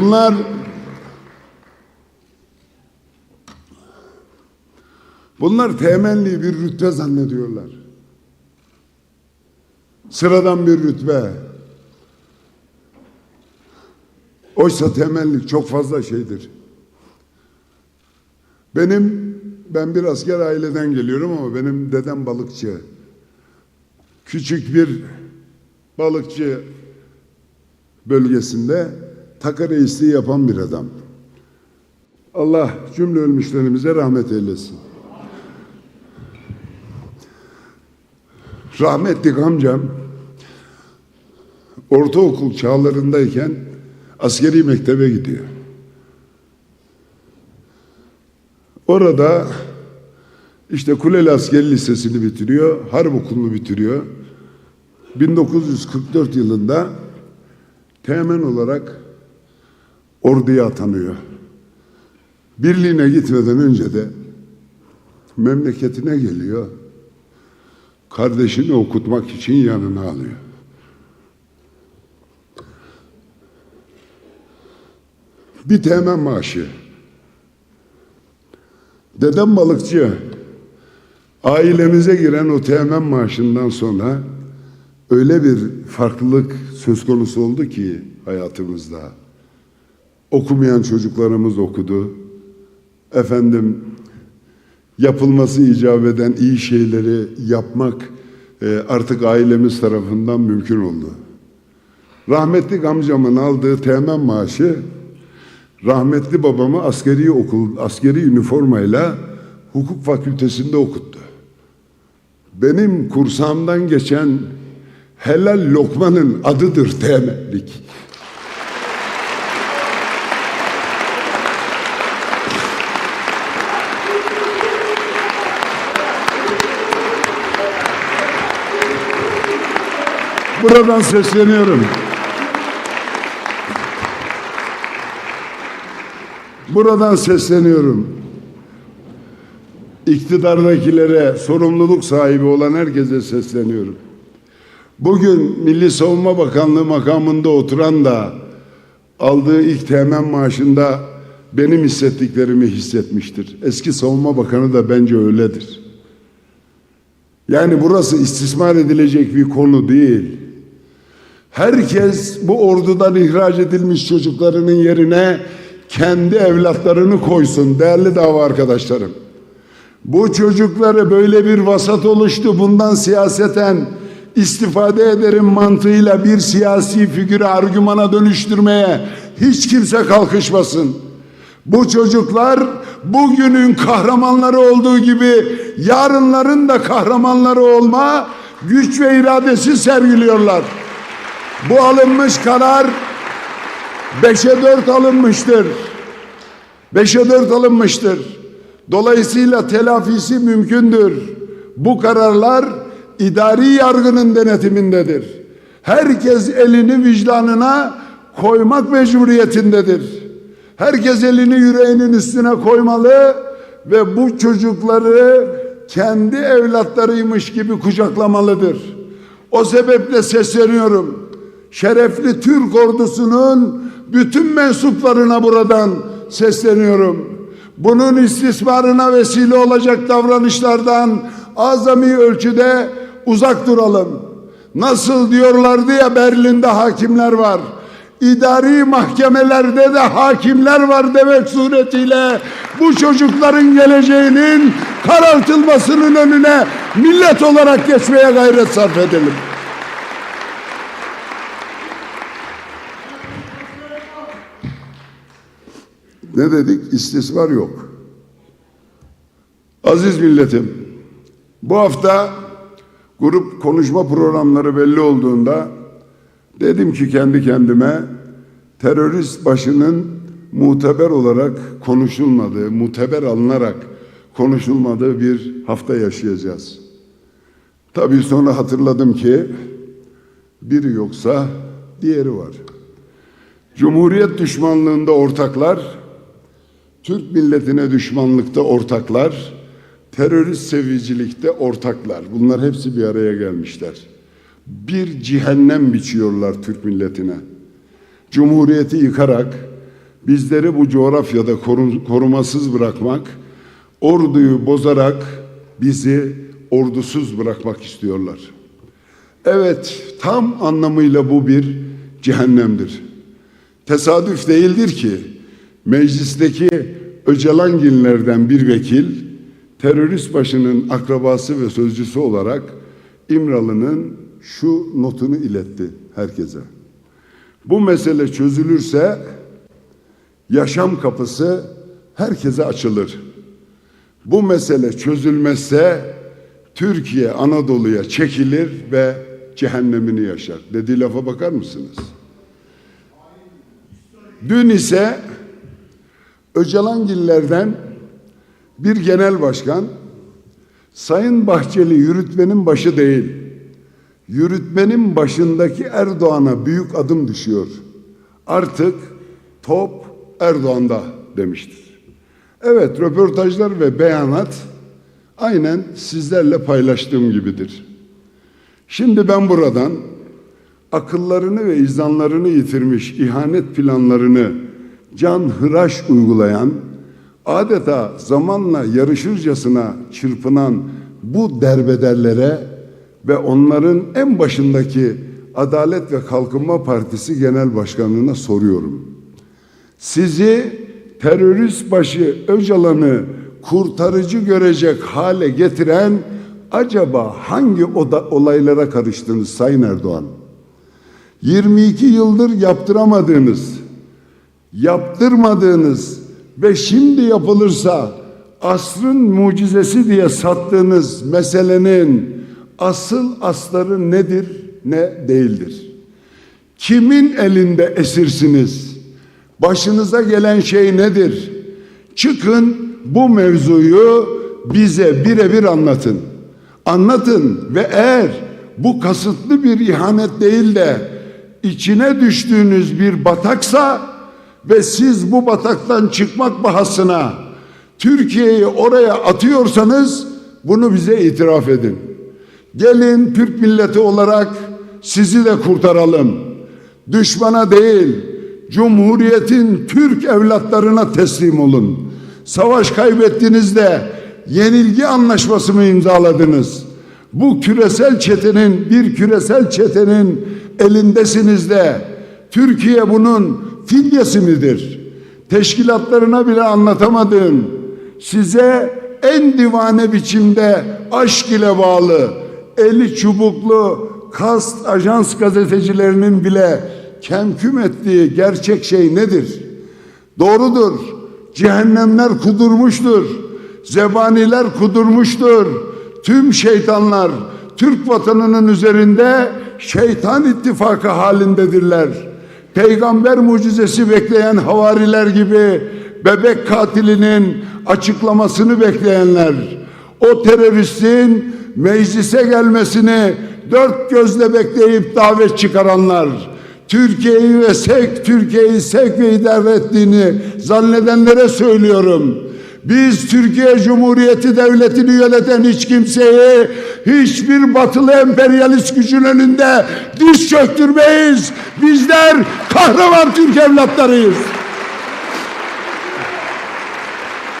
Bunlar Bunlar temenni bir rütbe zannediyorlar. Sıradan bir rütbe. Oysa temellik çok fazla şeydir. Benim, ben bir asker aileden geliyorum ama benim dedem balıkçı. Küçük bir balıkçı bölgesinde takı reisliği yapan bir adam. Allah cümle ölmüşlerimize rahmet eylesin. Rahmetli amcam ortaokul çağlarındayken askeri mektebe gidiyor. Orada işte Kuleli Askeri Lisesi'ni bitiriyor, Harp Okulu'nu bitiriyor. 1944 yılında teğmen olarak orduya atanıyor. Birliğine gitmeden önce de memleketine geliyor. Kardeşini okutmak için yanına alıyor. Bir teğmen maaşı. Dedem balıkçı. Ailemize giren o teğmen maaşından sonra öyle bir farklılık söz konusu oldu ki hayatımızda. Okumayan çocuklarımız okudu. Efendim yapılması icap eden iyi şeyleri yapmak e, artık ailemiz tarafından mümkün oldu. Rahmetli amcamın aldığı teğmen maaşı rahmetli babamı askeri okul, askeri üniformayla hukuk fakültesinde okuttu. Benim kursağımdan geçen helal lokmanın adıdır temellik. Buradan sesleniyorum. Buradan sesleniyorum. İktidardakilere, sorumluluk sahibi olan herkese sesleniyorum. Bugün Milli Savunma Bakanlığı makamında oturan da aldığı ilk temen maaşında benim hissettiklerimi hissetmiştir. Eski Savunma Bakanı da bence öyledir. Yani burası istismar edilecek bir konu değil. Herkes bu ordudan ihraç edilmiş çocuklarının yerine kendi evlatlarını koysun değerli dava arkadaşlarım. Bu çocukları böyle bir vasat oluştu. Bundan siyaseten istifade ederim mantığıyla bir siyasi figürü argümana dönüştürmeye hiç kimse kalkışmasın. Bu çocuklar bugünün kahramanları olduğu gibi yarınların da kahramanları olma güç ve iradesi sergiliyorlar. Bu alınmış karar beşe dört alınmıştır. Beşe dört alınmıştır. Dolayısıyla telafisi mümkündür. Bu kararlar idari yargının denetimindedir. Herkes elini vicdanına koymak mecburiyetindedir. Herkes elini yüreğinin üstüne koymalı ve bu çocukları kendi evlatlarıymış gibi kucaklamalıdır. O sebeple sesleniyorum. Şerefli Türk ordusunun bütün mensuplarına buradan sesleniyorum. Bunun istismarına vesile olacak davranışlardan azami ölçüde uzak duralım. Nasıl diyorlardı ya Berlin'de hakimler var. İdari mahkemelerde de hakimler var demek suretiyle bu çocukların geleceğinin karartılmasının önüne millet olarak geçmeye gayret sarf edelim. Ne dedik? İstismar yok. Aziz milletim, bu hafta grup konuşma programları belli olduğunda dedim ki kendi kendime terörist başının muteber olarak konuşulmadığı, muteber alınarak konuşulmadığı bir hafta yaşayacağız. Tabii sonra hatırladım ki biri yoksa diğeri var. Cumhuriyet düşmanlığında ortaklar, Türk milletine düşmanlıkta ortaklar, terörist sevicilikte ortaklar. Bunlar hepsi bir araya gelmişler. Bir cehennem biçiyorlar Türk milletine. Cumhuriyeti yıkarak, bizleri bu coğrafyada korum- korumasız bırakmak, orduyu bozarak bizi ordusuz bırakmak istiyorlar. Evet, tam anlamıyla bu bir cehennemdir. Tesadüf değildir ki meclisteki Öcalanginlerden bir vekil terörist başının akrabası ve sözcüsü olarak İmralı'nın şu notunu iletti herkese. Bu mesele çözülürse yaşam kapısı herkese açılır. Bu mesele çözülmezse Türkiye Anadolu'ya çekilir ve cehennemini yaşar. Dediği lafa bakar mısınız? Dün ise Öcalangillerden bir genel başkan Sayın Bahçeli yürütmenin başı değil, yürütmenin başındaki Erdoğan'a büyük adım düşüyor. Artık top Erdoğan'da demiştir. Evet, röportajlar ve beyanat aynen sizlerle paylaştığım gibidir. Şimdi ben buradan akıllarını ve izanlarını yitirmiş ihanet planlarını can hıraş uygulayan, adeta zamanla yarışırcasına çırpınan bu derbederlere ve onların en başındaki Adalet ve Kalkınma Partisi Genel Başkanlığına soruyorum. Sizi terörist başı Öcalan'ı kurtarıcı görecek hale getiren acaba hangi oda, olaylara karıştınız Sayın Erdoğan? 22 yıldır yaptıramadığınız, yaptırmadığınız ve şimdi yapılırsa asrın mucizesi diye sattığınız meselenin asıl asları nedir ne değildir? Kimin elinde esirsiniz? Başınıza gelen şey nedir? Çıkın bu mevzuyu bize birebir anlatın. Anlatın ve eğer bu kasıtlı bir ihanet değil de içine düştüğünüz bir bataksa ve siz bu bataktan çıkmak bahasına Türkiye'yi oraya atıyorsanız bunu bize itiraf edin. Gelin Türk milleti olarak sizi de kurtaralım. Düşmana değil, Cumhuriyetin Türk evlatlarına teslim olun. Savaş kaybettiğinizde yenilgi anlaşması mı imzaladınız? Bu küresel çetenin, bir küresel çetenin elindesiniz de Türkiye bunun fidyesi midir? Teşkilatlarına bile anlatamadığın, size en divane biçimde aşk ile bağlı, eli çubuklu kast ajans gazetecilerinin bile kemküm ettiği gerçek şey nedir? Doğrudur. Cehennemler kudurmuştur. Zebaniler kudurmuştur. Tüm şeytanlar Türk vatanının üzerinde şeytan ittifakı halindedirler. Peygamber mucizesi bekleyen havariler gibi bebek katilinin açıklamasını bekleyenler, o teröristin meclise gelmesini dört gözle bekleyip davet çıkaranlar, Türkiye'yi ve sevk, Türkiye'yi sevk ve idare ettiğini zannedenlere söylüyorum. Biz Türkiye Cumhuriyeti Devleti'ni yöneten hiç kimseyi hiçbir batılı emperyalist gücün önünde diz çöktürmeyiz. Bizler kahraman Türk evlatlarıyız.